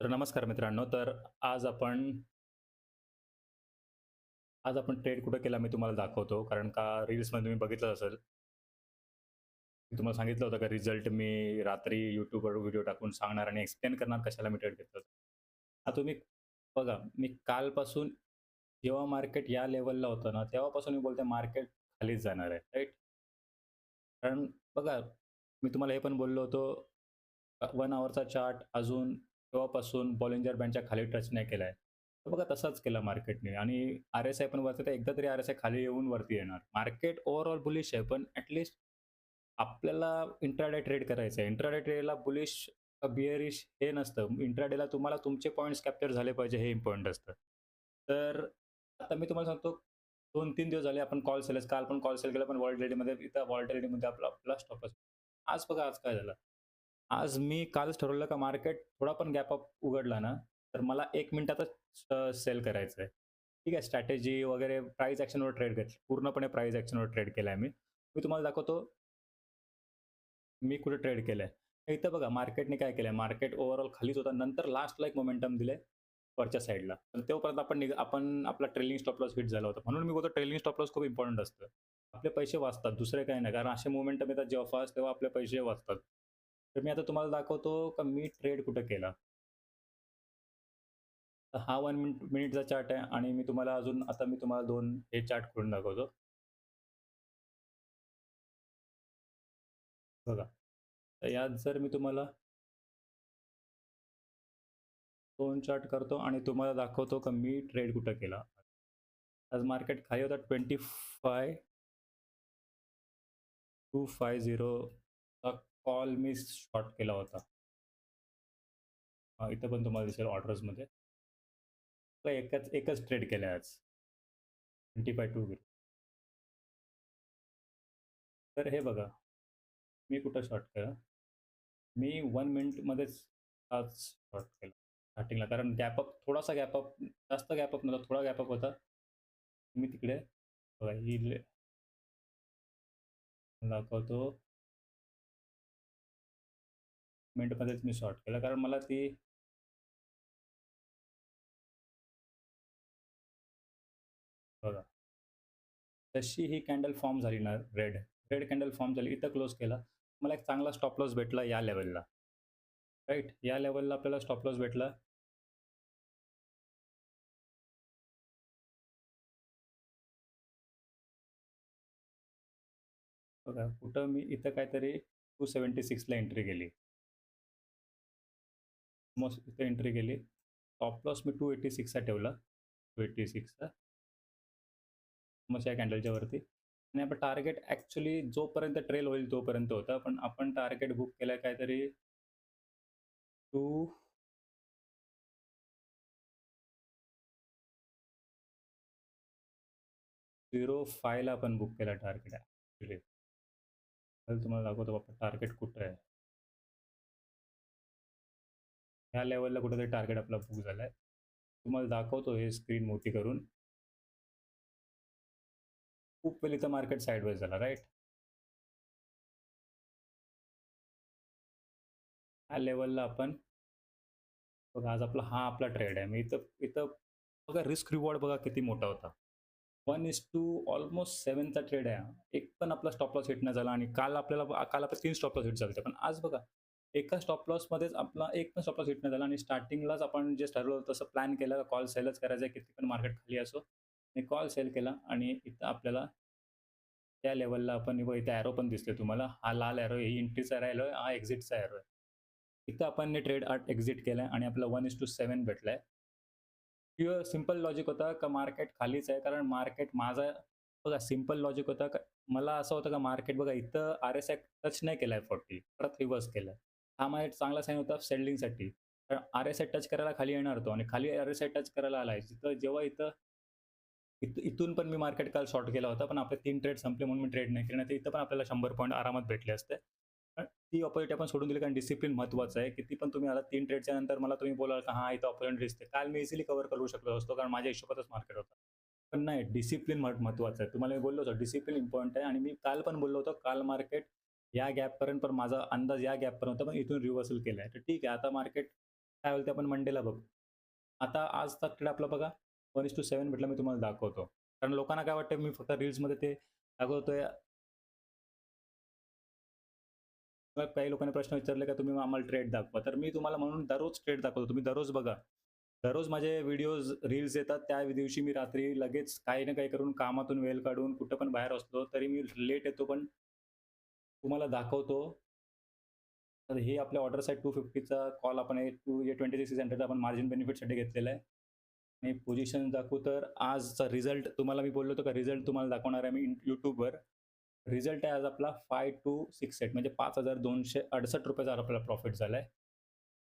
तर नमस्कार मित्रांनो. तर आज आपण आज आपण ट्रेड कुठे केला मी तुम्हाला दाखवतो. कारण का रील्समध्ये तुम्ही बघितलं असेल. मी तुम्हाला सांगितलं होतं का रिझल्ट मी रात्री यूट्यूबवर व्हिडिओ टाकून सांगणार आणि एक्सप्लेन करणार कशाला मी ट्रेड घेतलं. आता तुम्ही बघा, मी कालपासून जेव्हा मार्केट या लेवलला होतं ना, तेव्हापासून मी बोलते मार्केट खालीच जाणार आहे, राईट कारण बघा, मी तुम्हाला हे पण बोललो होतो, वन आवरचा चार्ट अजून तेव्हापासून बॉलिंजर बँडच्या खाली टच नाही केलाय. तर बघा तसाच केला मार्केटने आणि आर-एस-आय पण वरती तर एकदा तरी आर-एस-आय खाली येऊन वरती येणार. मार्केट ओव्हरऑल बुलिश आहे, पण ऍटलीस्ट आपल्याला इंट्राडे ट्रेड करायचं आहे. इंट्राडे ट्रेडला बुलिश बिअरिश हे नसतं. इंट्राडेला तुम्हाला तुमचे पॉईंट्स कॅप्चर झाले पाहिजे हे इम्पॉर्टंट असतं. तर आता मी तुम्हाला सांगतो 2-3 दिवस झाले आपण कॉल सेलर्स काल पण कॉल सेल केला, पण व्हॉलटिलिटीमध्ये इथं व्हॉलटिलिटीमध्ये आपला आपला स्टॉप असतो आज बघा आज काय झालं. आज मी कालच ठरवलं का मार्केट थोडा पण गॅप अप उघडला ना, तर मला एक मिनिटातच सेल करायचं आहे. ठीक आहे. स्ट्रॅटेजी वगैरे प्राईज ॲक्शनवर ट्रेड घेतली. पूर्णपणे प्राईज ॲक्शनवर ट्रेड केलाय मी. मी तुम्हाला दाखवतो मी कुठे ट्रेड केलंय. इथं बघा मार्केटने काय केलंय, मार्केट ओव्हरऑल खालीच होता. नंतर लास्टला एक मोमेंटम दिले वरच्या साईडला पण तेव्हापर्यंत आपण निघ आपण आपला ट्रेलिंग स्टॉप लॉस हिट झाला होता. म्हणून मी बोलतो ट्रेलिंग स्टॉप लॉस खूप इम्पॉर्टंट असतं. आपले पैसे वाचतात, दुसरे काही नाही. कारण असे मोमेंटम येतात जेव्हा फास्ट तेव्हा आपले पैसे वाचतात. तर मी आता तुम्हाला दाखवतो का मी ट्रेड कुठं केला. तर हा वन मिनिट मिनिटचा चार्ट आहे आणि मी तुम्हाला अजून आता मी तुम्हाला दोन हे चार्ट खोलून दाखवतो. बघा. तर यात जर मी तुम्हाला दोन चार्ट करतो आणि तुम्हाला दाखवतो का मी ट्रेड कुठं केला. आज मार्केट खाली होता twenty five two five zero call मी शॉर्ट केला होता. इथं पण तुम्हाला दिसेल ऑर्डर्समध्ये. एकच एकच ट्रेड केला आज. 25 टू तर हे बघा. मी कुठं शॉर्ट केला. मी वन मिनिटमध्येच आज शॉर्ट केला स्टार्टिंगला. कारण गॅपअप थोडासा गॅपअप जास्त गॅपअप नव्हता, थोडा गॅपअप होता. मी तिकडे बघा ही ले दाखवतो. मिनिटमध्येच मी शॉर्ट केलं कारण मला ती बघा. तशी ही कॅन्डल फॉर्म झाली ना रेड, रेड कॅन्डल फॉर्म झाली. इथं क्लोज केला. मला एक चांगला स्टॉप लॉस भेटला या लेवलला राईट या लेवलला आपल्याला स्टॉप लॉस भेटला. बघा, कुठं मी इथं काहीतरी टू सेवन्टी सिक्सला एंट्री केली. मस्त इथे एंट्री केली. टॉप लॉस मी 286 चा ठेवला. 286 चा. मस्त या कॅन्डलच्या वरती आणि आपण टार्गेट ॲक्च्युली जोपर्यंत ट्रेल होईल तोपर्यंत होता. पण आपण टार्गेट बुक केलं काहीतरी टू झिरो फायला आपण बुक केला टार्गेट ॲक्च्युली तुम्हाला दाखवतो बाप्पा टार्गेट कुठं आहे. ह्या लेवलला कुठेतरी टार्गेट आपला बुक झालाय. तुम्हाला दाखवतो हे स्क्रीन मोठी करून. खूप वेळ इथं मार्केट साइडवेज झाला, राईट ह्या लेवलला आपण बघा आज आपला हा आपला ट्रेड आहे. मी इथं इथं बघा रिस्क रिवॉर्ड बघा किती मोठा होता. 1:2 ऑलमोस्ट सेवनचा ट्रेड आहे एक पण आपला स्टॉप लॉस हिट नाही झाला आणि काल आपल्याला काल आपल्या तीन स्टॉप लॉस हिट झाले पण आज बघा एका स्टॉप लॉसमध्येच आपला एक पण स्टॉप लॉस हिट नाही झाला आणि स्टार्टिंगलाच आपण जे ठरवलं तसं प्लॅन केलं कॉल सेलच करायचा आहे किती पण मार्केट खाली असो. मी कॉल सेल केला आणि इथं आपल्याला त्या लेवलला आपण इथं ॲरो एरो पण दिसतोय तुम्हाला. हा लाल एरो ही एंट्रीचा एरो आहे, हा एक्झिटचा एरो आहे. इथं आपण ट्रेड आर्ट एक्झिट केलाय आणि आपल्याला 1:7 भेटलाय. प्युअर सिंपल लॉजिक होता का मार्केट खालीच आहे. कारण मार्केट माझा बघा सिंपल लॉजिक होता का मला असं होतं का मार्केट बघा इथं आर-एस-आय टच नाही केलाय 40 परत रिव्हर्स केलाय. हा माझ्या चांगला साईन होता सेलिंगसाठी. कारण आर-एस-आय टच करायला खाली येणार तो आणि खाली आर-एस-आय टच करायला आलाय. तिथं जेव्हा इथं इथं इथून पण मी मार्केट काल शॉर्ट केला होता. पण आपले तीन ट्रेड संपले म्हणून मी ट्रेड नाही केले. नाहीतर इथं पण आपल्याला शंभर पॉईंट आरामात भेटले असते. पण ती ऑपॉर्च्युनिटी आपण सोडून दिली कारण डिसिप्लिन महत्त्वाचं आहे. किती पण तुम्ही आला तीन ट्रेडच्या नंतर मला तुम्ही बोलाल का हा इथं ऑपॉर्च्युनिटी दिसते. काल मी इझिली कव्हर करू शकलो असतो कारण माझ्या हिशोबातच मार्केट होतं. पण नाही डिसिप्लिन महत्त्वाचं आहे. तुम्हाला मी बोललो होतो डिसिप्लिन इम्पॉर्टंट आहे आणि मी काल पण बोललो होतो काल मार्केट या गॅपपर्यंत पण माझा अंदाज या गॅपपर्यंत पण इथून रिव्हर्सल केलाय. तर ठीक आहे आता मार्केट काय होईल ते आपण मंडेला बघू. आता आजचा ट्रेड आपला बघा 1:7 भेटला मी तुम्हाला दाखवतो. कारण लोकांना काय वाटतं मी फक्त रील्समध्ये ते दाखवतोय काही लोकांनी प्रश्न विचारले का तुम्ही आम्हाला ट्रेड दाखवा. तर मी तुम्हाला म्हणून दररोज ट्रेड दाखवतो. तुम्ही दररोज बघा. दररोज माझे व्हिडिओज, रील्स येतात. त्या दिवशी मी रात्री लगेच काही ना काही करून कामातून वेळ काढून कुठं पण बाहेर असलो तरी मी लेट येतो पण तुम्हाला दाखवतो. तर हे आपल्या ऑर्डर साईड टू फिफ्टीचा कॉल आपण हे टू सिक्स 2600 आपण मार्जिन बेनिफिटसाठी घेतलेला आहे. आणि पोझिशन दाखवू तर आजचा रिझल्ट तुम्हाला मी बोललो होतो का रिझल्ट तुम्हाला दाखवणार आहे मी यूट्यूबवर रिझल्ट आहे आज आपला 5268 म्हणजे पाच हजार दोनशे अडसष्ट रुपयाचा आपला प्रॉफिट झालाय.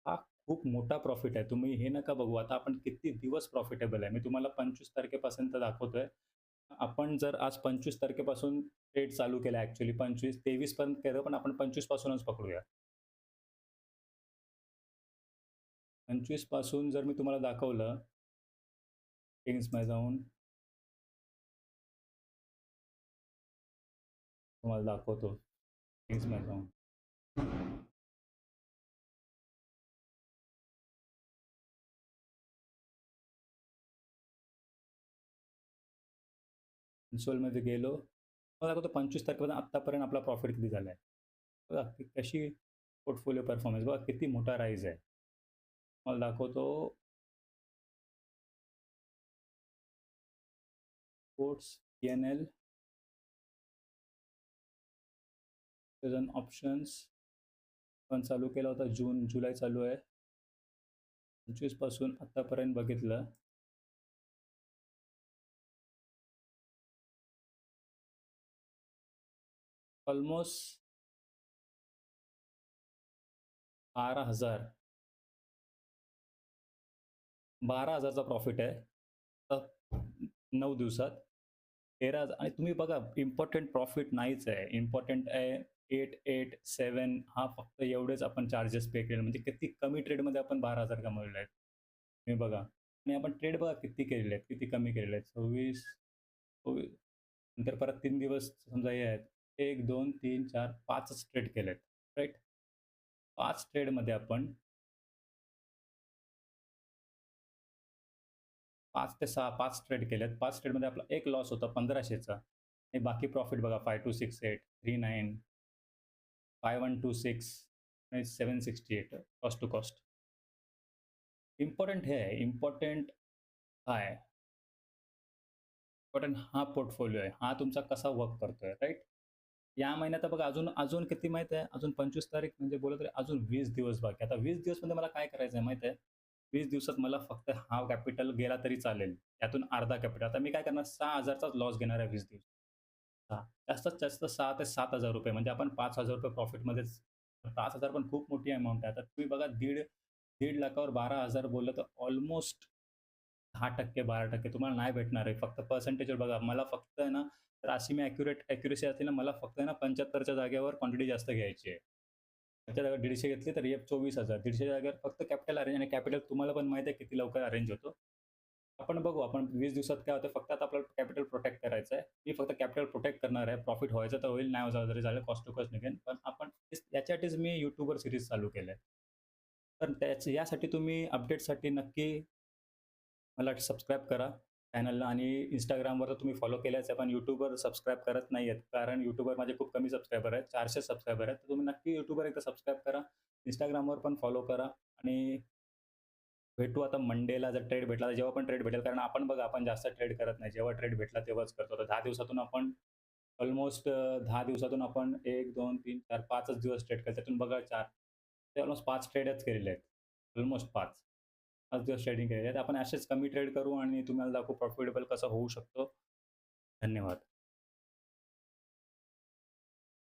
हा खूप मोठा प्रॉफिट आहे. तुम्ही हे नका बघू. आता आपण किती दिवस प्रॉफिटेबल आहे. मी तुम्हाला 25 तारखेपासून दाखवतोय. आपण जर आज 25 तारखेपासून ट्रेड चालू केला ॲक्चुअली 25-23 पर्यंत केलं पण आपण 25 पासूनच पकडूया. 25 पासून जर मी तुम्हाला दाखवलं किंग्समध्ये जाऊन तुम्हाला दाखवतो किंग्समध्ये जाऊन. कन्सोलमध्ये गेलो. मला दाखवतो 25 तारखेपासून आत्तापर्यंत आपला प्रॉफिट किती झालाय. बघा कशी पोर्टफोलिओ परफॉर्मन्स बघा किती मोठा राईज आहे. मला दाखवतो स्पोर्ट्स पी-एन-एल. ऑप्शन्स पण चालू केला होता जून, जुलै चालू आहे. 25 पासून आत्तापर्यंत बघितलं. ऑलमोस्ट 12,000 12,000 चा प्रॉफिट आहे. तर 9 दिवसात. 13 आणि तुम्ही बघा इम्पोर्टंट प्रॉफिट नाहीच आहे. इम्पोर्टंट आहे 8, 8, 7 हा फक्त एवढेच आपण चार्जेस पे केले. म्हणजे किती कमी ट्रेडमध्ये आपण 12,000 कमवले आहेत. तुम्ही बघा आणि आपण ट्रेड बघा किती केलेले आहेत, किती कमी केलेले आहेत. 26 24 नंतर परत 3 दिवस समजा हे आहेत. 1, 2, 3, 4, 5च ट्रेड केलेत. राईट पाच ट्रेडमध्ये आपण पाच ते 6 5 ट्रेड केलेत. पाच ट्रेडमध्ये आपला एक लॉस होता 1500चा आणि बाकी प्रॉफिट बघा 5268, 39, 5126 आणि 768 कॉस्ट टू कॉस्ट. इम्पॉर्टंट हे आहे. इम्पॉर्टंट हा आहे. इम्पॉर्टंट हा पोर्टफोलिओ आहे. हा तुमचा कसा वर्क करतोय. राईट या महिन्यात बघा अजून अजून किती माहीत आहे? अजून 25 तारीख म्हणजे बोलत तरी अजून वीस दिवस बाकी आता वीस दिवसमध्ये मला काय करायचं आहे माहीत आहे? वीस दिवसात मला फक्त हा कॅपिटल गेला तरी चालेल. त्यातून अर्धा कॅपिटल. आता मी काय करणार सहा हजारचाच लॉस घेणार आहे 20 दिवसात. हां. जास्तीत जास्त सहा ते ₹7,000 म्हणजे आपण ₹5,000 प्रॉफिटमध्येच 5,000 पण खूप मोठी अमाऊंट आहे. आता तुम्ही बघा दीड दीड लाखावर बारा हजार बोललं तर ऑलमोस्ट 10% 12% तुम्हाला नाही भेटणार आहे. फक्त पर्सेंटेजवर बघा. मला फक्त आहे ना तर अशी मी ॲक्युरेट ॲक्युरसी असते ना मला फक्त ना 75च्या जागेवर क्वांटिटी जास्त घ्यायची आहे. त्याच्या जागा दीडशे घेतली तर एफ 24,000 150च्या जागेवर फक्त कॅपिटल अरेंज आणि कॅपिटल तुम्हाला पण माहिती आहे किती लवकर अरेंज होतो. आपण बघू आपण वीस दिवसात काय होतं फक्त आता आपल्याला कॅपिटल प्रोटेक्ट करायचं आहे. मी फक्त कॅपिटल प्रोटेक्ट करणार आहे. प्रॉफिट व्हायचं तर होईल, नाही झालं जरी झालं कॉस्ट टू कॉस्ट निघेल. पण आपण याच्यासाठीच मी यूट्यूबवर सिरीज चालू केलं आहे तर त्याच यासाठी तुम्ही अपडेटसाठी नक्की मला सबस्क्राईब करा चॅनलला आणि इंस्टाग्रामवर तर तुम्ही फॉलो केल्याच आहे. पण यूट्यूबवर सबस्क्राईब करत नाही आहेत. कारण YouTubeवर माझे खूप कमी सबस्क्रायबर आहेत. चारशे सबस्क्रायबर आहेत. तर तुम्ही नक्की YouTubeवर एकदा सबस्क्राईब करा. इंस्टाग्रामवर पण फॉलो करा आणि भेटू आता मंडेला जर ट्रेड भेटला तर जेव्हा पण ट्रेड भेटेल कारण आपण बघा आपण जास्त ट्रेड करत नाही. जेव्हा ट्रेड भेटला तेव्हाच करतो. तर दहा दिवसातून आपण ऑलमोस्ट दहा दिवसातून आपण 1, 2, 3, 4, 5च दिवस ट्रेड केले. त्यातून बघा चार ते ऑलमोस्ट पाच ट्रेडच केलेले आहेत. ऑलमोस्ट पाच आज दिवस ट्रेडिंग केलेले आहेत. आपण असेच कमी ट्रेड करू आणि तुम्हाला दाखवू प्रॉफिटेबल कसं होऊ शकतो. धन्यवाद.